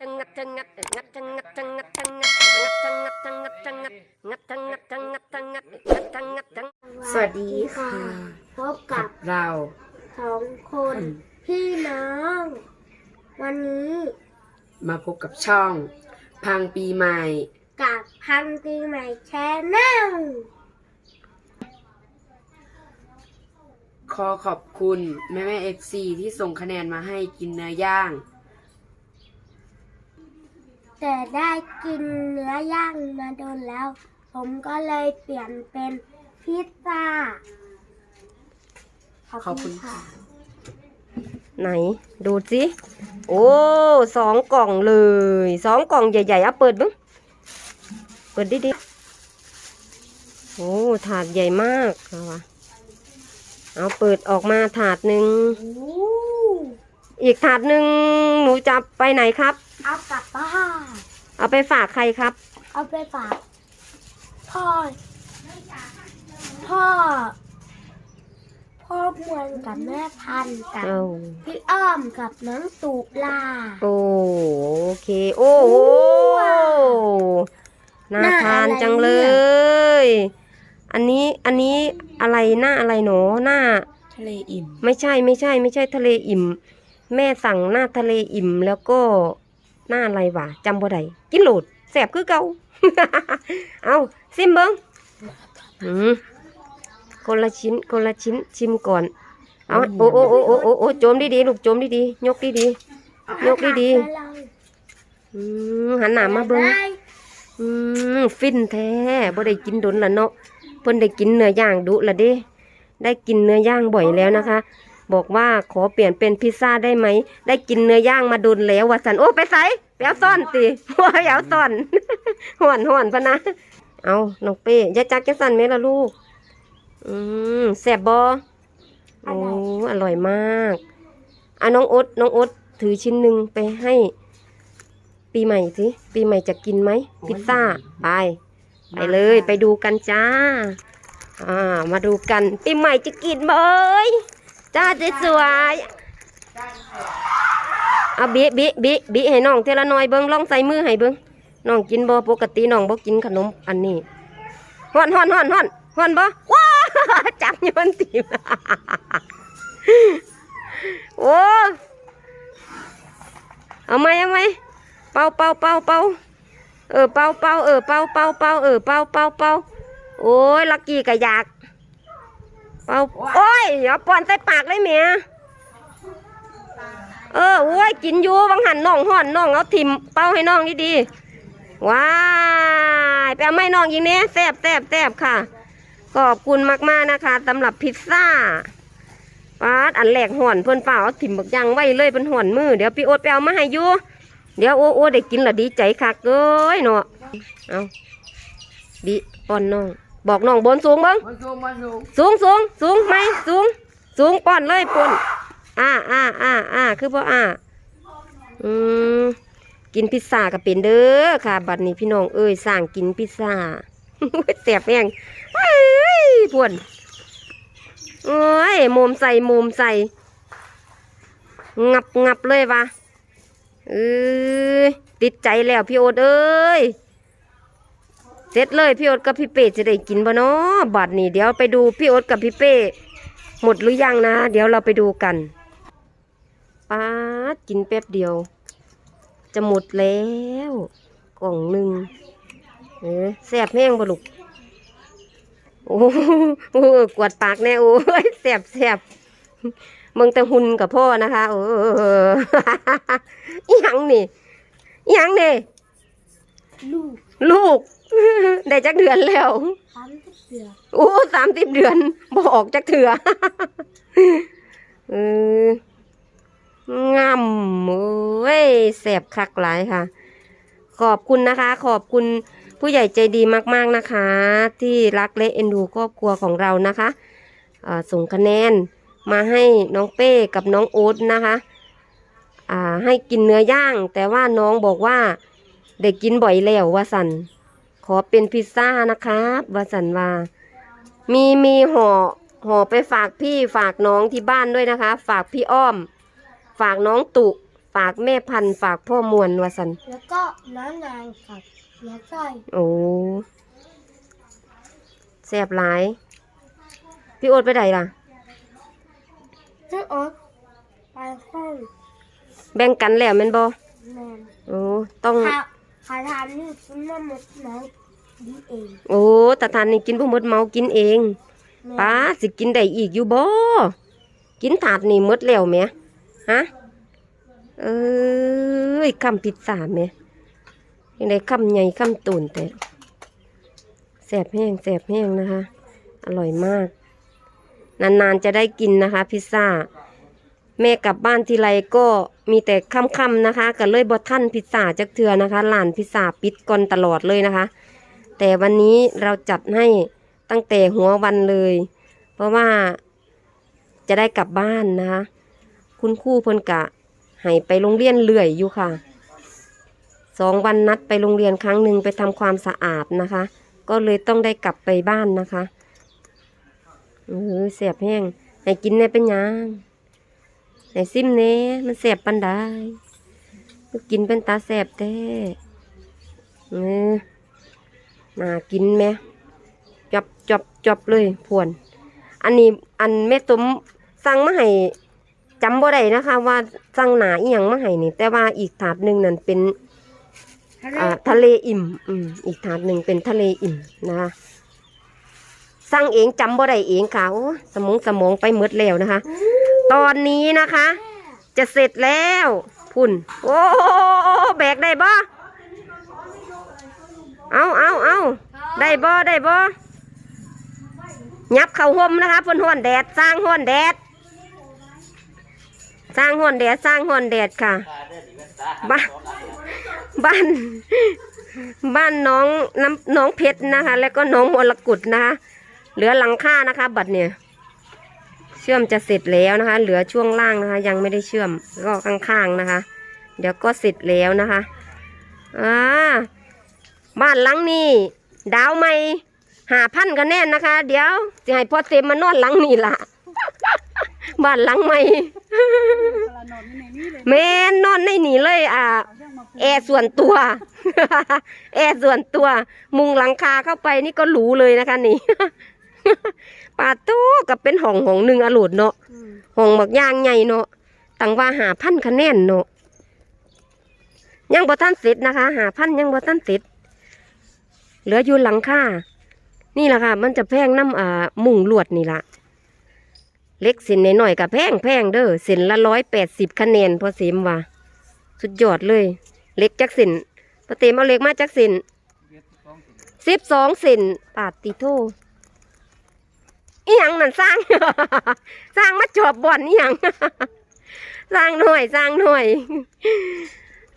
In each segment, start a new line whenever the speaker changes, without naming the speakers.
ทั้งงัดทั้งงัดงัดทั้งงัดทั้งงัดทั้งงัดงังงัดทั้งงัดทั้งงัดงัดทั้งงัดทั้งงัดทั้งงัดงัดทั้งงัดทั้ง
สวัสดีค่ะ
พบกับ
เรา
สองคน พี่น้อง วันนี้
มาพบกับช่อง พังปีใหม่
กับพังปีใหม่แชนแนล
ขอขอบคุณแม่แม่เอฟซีที่ส่งคะแนนมาให้กินเนื้อย่าง
แต่ได้กินเนื้อย่างมาโดนแล้ว ผมก็เลยเปลี่ยนเป็นพิซซ่า
ขอบคุณค่ะ
ไหน ดูสิโอ้สองกล่องเลยสองกล่องใหญ่ๆเอาเปิดบ้างเปิดดิดิโอ้ถาดใหญ่มากเอาวะเอาเปิดออกมาถาดหนึ่ง
โอ้
อีกถาดหนึ่งหนูจะไปไหนครับ
เอากลับบ้าน
เอาไปฝากใครครับ
เอาไปฝากพ่อ พ่อ พ่อมวลกับแม่พันธุ์กับ
เอา
พี่อ้อมกับน้องตูปลา
โอ้โอเค โอ้โห
ว้าว
น่า
หน้า
ทาน
อะไร
จังเลยอันนี้อันนี้อะไรหน้าอะไรหนอหน้า
ทะเลอิ่ม
ไม่ใช่ไม่ใช่ ไม่ใช่ทะเลอิ่ม แม่สั่งหน้าทะเลอิ่มแล้วก็หน้าอะไรวะจำบ่ได้กินโหลดแสบคือเก่า เอาซิมเบิ้งอืมคนละชิ้นคนละชิ้นชิมก่อน เอาโอ้โอ้โอ้โอ้โอ้โอ้โจมดีๆลูกโจมดีๆยกดีๆยกดี
ไปเลย
ๆอืมหันหน้ามาเบิ้ง
ได้
อืมฟินแท้บ่ได้กินดนละเนาะเพิ่นได้กินเนื้อย่างดุละเด้ได้กินเนื้อย่างบ่อยแล้วนะคะ บอกว่าขอเปลี่ยนเป็นพิซซ่าได้ไหม ได้กินเนื้อย่างมาดุนแล้วว่าสันโอ้ไปใส่ไปเอาซ่อนติว่าไปเอาซ่อนห่อนห่อนพะนะ เอาน้องเป้ยาจักแกสันไหมล่ะลูก อืมแซ่บบ่โอ้อร่อยมากอะน้องอดน้องอดถือชิ้นหนึ่งไปให้ ปีใหม่สิปีใหม่จะกินไหมพิซซ่าไปไปเลยไปดูกันจ้า อ่า มาดูกันปีใหม่จะกินไหม จ้าเจ๊สวยเอาบิบิบิบิให้น้องเทละน้อยเบิ้งลองใส่มือให้เบิ้งน้องกินบ่ปกติน้องบ่กินขนมอันนี้ฮ้อนฮ้อนฮ้อนฮ้อนฮ้อนบ่ว้าจับโยนตีมโอ้เอาไหมเอาไหมเป่าเป่าเป่าเป่าเออเป่าเป่าเออเป่าเป่าเป่าเออเป่าเป่าเป่าโอ้ยลักกี้ก็อยาก เป่าโอ้ยอย่าป้อนใส่ปากเลยเมียเออโอ้ยกินอยู่บางหันน้องห่อนน้องเอาทิมเป่าให้น้องดีๆว้ายไปเอาไม้น้องยิงเนี้ยแซ่บแซ่บแซ่บค่ะ ขอบคุณมากๆนะคะสำหรับพิซซ่าป้าอันแรกห่อนเพิ่นเปล่าเอาถิ่มบักยังไว้เลยเป็นห่อนมือเดี๋ยวพี่โอ๊ตไปเอามาให้อยู่เดี๋ยวโอ้โอ้ได้กินละดีใจคักเอ้ยเนาะเอาดิป้อนน้อง บอกน้องบนสูงเบ้ง
มาสูมาสู
สูงสูงสูงไหมสูง สูงป้อนเลยป้อนอ่าอ่าอ่าอ่าคือพ่อ่าอืมกินพิซซ่าก็เป็นเด้อค่ะ บัดนี้พี่น้องเอ้ยสร้างกินพิซซ่าแสบแห้งเฮ้ยปวนโอ้ยมุมใส่มุมใส่ งับงับเลยวะเอ้ยติดใจแล้วพี่โอดเอ้ย เสร็จเลยพี่โอ๊ตกับพี่เป้จะได้กินบ่เนาะบัดนี้เดี๋ยวไปดูพี่โอ๊ตกับพี่เป้หมดหรือยังนะ เดี๋ยวเราไปดูกันป้าดกินแป๊บเดียว จะหมดแล้ว กล่องหนึ่งเออแสบแห้งบ่ลูกโอ้โหกวดปากแน่โอ้ยแสบแสบมึงแต่หุ่นกับพ่อนะคะโอ้อิหยังนี่ยังนี่
ลูก
ลูก ได้จักเดือนแล้ว
สามสิบเดือน
โอ้สามสิบเดือนบอกจักเถื่อเอองามโอ้ยแสบคักหลายค่ะ ขอบคุณนะคะ ขอบคุณผู้ใหญ่ใจดีมาก ๆนะคะ ที่รักและเอ็นดูครอบครัวของเรานะคะอ่าส่งคะแนนมาให้น้องเป้กับน้องโอ๊ตนะคะอ่าให้กินเนื้อย่าง แต่ว่าน้องบอกว่า ได้กินบ่อยแล้วว่าสันขอเป็นพิซซ่านะครับว่าสันว่ามีมีห่อห่อไปฝากพี่ฝากน้องที่บ้านด้วยนะคะ ฝากพี่อ้อม ฝากน้องตุ ฝากแม่พันธุ์ฝากพ่อมวลว่าสัน
แล้วก็น้องนางกับเนื้อก้อย
โอ้แซ่บหลาย พี่โอ๊ตไปไหนล่ะ
พี่โอ๊ตไปห้อง
แบ่งกันแล้วแม่นบ่
แมน
โอ้ต้อง
ขา ขาทานนี่คุณแม่มดน้องดีเอง
โอ้ตาทานนี่กินบ่หมดเมากินเอง
แม่
ป้าสิกินได้อีกอยู่บ่กินถาดนี่หมดแล้วแหมฮะเอ้ยคำพิซซ่าแหมยังได้คำใหญ่คำตูนแต่แสบแห้งแสบแห้งนะคะ อร่อยมาก นานๆจะได้กินนะคะ พิซซ่า แม่กลับบ้านทีไรก็มีแต่ค่ำๆนะคะก็เลยบอท่านพิซซ่าจักเทือนะคะร้านพิซซ่าปิดก่อนตลอดเลยนะคะ แต่วันนี้เราจัดให้ตั้งแต่หัววันเลย เพราะว่าจะได้กลับบ้านนะคะ คุณครู่เพิ่นกะให้ไปโรงเรียนเรื่อยอยู่ค่ะสองวันนัดไปโรงเรียนครั้งหนึ่งไปทำความสะอาดนะคะ ก็เลยต้องได้กลับไปบ้านนะคะเออเสียบแห้งให้กินแน่เป็นยัง ให้ซิมเน่มันเสียบปันได้กินเป็นตาแสบแท้เออน่ากินไหมจับจับจับเลยพวน อันนี้อันแม่ตุ้มสั่งมาให้จำบ่ได้นะคะ ว่าสั่งหนาอีหยังมาให้นี่ แต่ว่าอีกถาดหนึ่งนั่นเป็นอ่าทะเลอิ่มอืมอีกถาดหนึ่งเป็นทะเลอิ่มนะคะสั่งเองจำบ่ได้เองค่ะโอ้สมองสมองไปหมดแล้วนะคะ ตอนนี้นะคะ จะเสร็จแล้วพุ่น โอ้แบกได้บ่เอาเอาเอาได้บ่ได้บ่ยับเข่าห่มนะคะพ่นห้อนแดดสร้างห้อนแดด สร้างห้อนแดดสร้างห้อนแดดค่ะ บ้านบ้านบ้านน้องน้ำน้องเพชรนะคะ แล้วก็น้องมรกุฎนะคะเหลือหลังคานะคะ บัดเนี่ย เชื่อมจะเสร็จแล้วนะคะ เหลือช่วงล่างนะคะ ยังไม่ได้เชื่อมก็ข้างๆนะคะ เดี๋ยวก็เสร็จแล้วนะคะอ่าบ้านหลังนี้ดาวไม่หาพันกันแน่นนะคะ เดี๋ยวจะให้พ่อเต็มมานอนหลังนี้ล่ะบ้านหลังใหม่แม่นนอนในนี่เลย อ่าแอร์ส่วนตัว แอร์ส่วนตัว มุงหลังคาเข้าไปนี่ก็หรูเลยนะคะนี่ ป่าตู้กับเป็นห้องห้องหนึ่งอรุดเนาะห้องบักย่างใหญ่เนาะตังว่าหาพันคะแนนเนาะยังบ่ทันเสร็จนะคะ หาพันยังบ่ทันเสร็จเหลืออยู่หลังคานี่แหละค่ะ มันจะแพงน้ำอ่ามุงลวดนี่ละเล็กเส้นหน่อยๆกับแพงแพงเด้อเส้นละร้อยแปดสิบคะแนนพอเสมว่าสุดยอดเลย เล็กจักสินพอเต็มเอาเล็กมาจักสินสิบสองสินปาดติโท อีหยังนั่นสร้าง สร้างมาจอบบ่อนอีหยังสร้างหน่อยสร้างหน่อย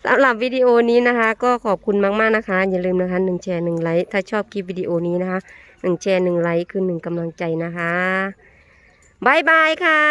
สำหรับวิดีโอนี้นะคะ ก็ขอบคุณมากๆนะคะ อย่าลืมนะคะหนึ่งแชร์หนึ่งไลค์ถ้าชอบคลิปวิดีโอนี้นะคะหนึ่งแชร์หนึ่งไลค์คือหนึ่งกำลังใจนะคะบายบายค่ะ